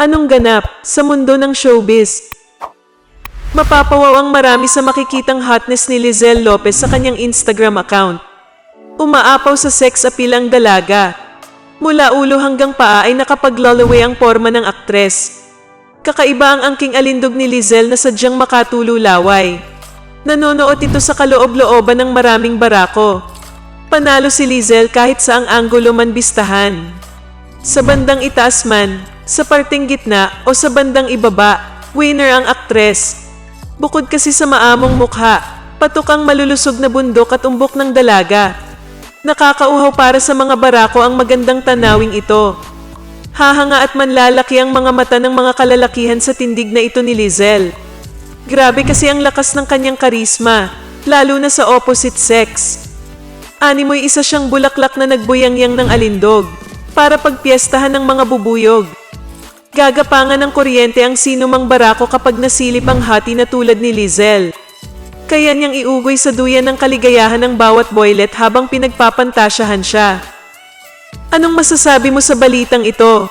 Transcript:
Anong ganap sa mundo ng showbiz? Mapapawaw ang marami sa makikitang hotness ni Lizelle Lopez sa kanyang Instagram account. Umaapaw sa sex appeal ang dalaga. Mula ulo hanggang paa ay nakapag-lullaway ang forma ng aktres. Kakaiba ang angking alindog ni Lizelle na sadyang makatululaway. Nanonood ito sa kaloob-looban ng maraming barako. Panalo si Lizelle kahit saang anggulo man bistahan. Sa bandang itaas man, sa parteng gitna o sa bandang ibaba, winner ang aktres. Bukod kasi sa maamong mukha, patukang malulusog na bundok at umbok ng dalaga. Nakakauhaw para sa mga barako ang magandang tanawing ito. Hahanga at manlalaki ang mga mata ng mga kalalakihan sa tindig na ito ni Lizelle. Grabe kasi ang lakas ng kanyang karisma, lalo na sa opposite sex. Animoy isa siyang bulaklak na nagbuyangyang ng alindog para pagpiestahan ng mga bubuyog. Gagapangan ng kuryente ang sinumang barako kapag nasilip ang hati na tulad ni Lizelle. Kaya niyang iugoy sa duyan ng kaligayahan ng bawat boylet habang pinagpapantasyahan siya. Anong masasabi mo sa balitang ito?